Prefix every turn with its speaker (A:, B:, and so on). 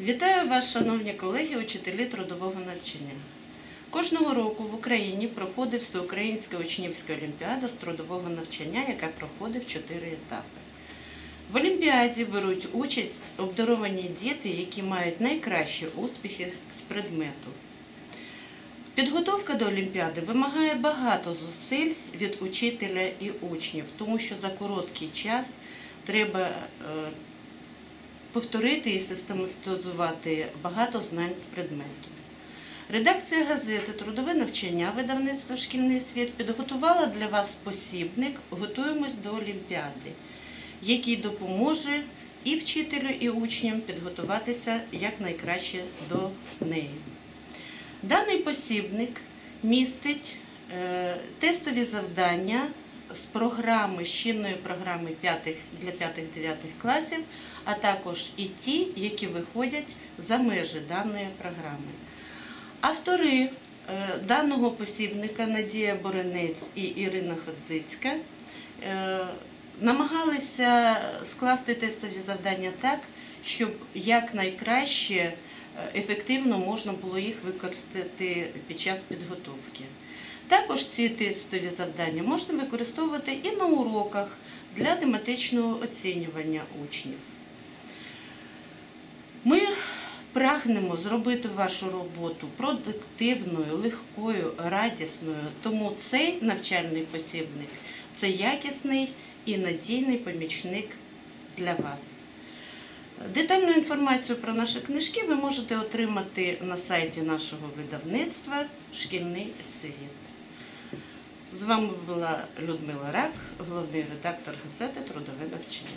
A: Вітаю вас, шановні колеги, учителі трудового навчання. Кожного року в Україні проходить всеукраїнська учнівська олімпіада з трудового навчання, яка проходить в чотири етапи. В олімпіаді беруть участь обдаровані діти, які мають найкращі успіхи з предмету. Підготовка до Олімпіади вимагає багато зусиль від учителя і учнів, тому що за короткий час треба е, повторити і систематизувати багато знань з предмету. Редакція газети Трудове навчання видавництва Шкільний світ підготувала для вас посібник Готуємось до Олімпіади, який допоможе і вчителю, і учням підготуватися якнайкраще до неї. Даний посібник містить е, тестові завдання з програми, з чинної програми для 5-9 класів, а також і ті, які виходять за межі даної програми. Автори е, даного посібника Надія Боренець і Ірина Ходзицька е, намагалися скласти тестові завдання так, щоб якнайкраще е, ефективно можна було їх використати під час підготовки. Також ці тестові завдання можна використовувати і на уроках для тематичного оцінювання учнів. Ми прагнемо зробити вашу роботу продуктивною, легкою, радісною, тому цей навчальний посібник це якісний і надійний помічник для вас. Детальну інформацію про наші книжки ви можете отримати на сайті нашого видавництва Шкільний світ. З вами була Людмила Рак, головний редактор газети Трудове навчання.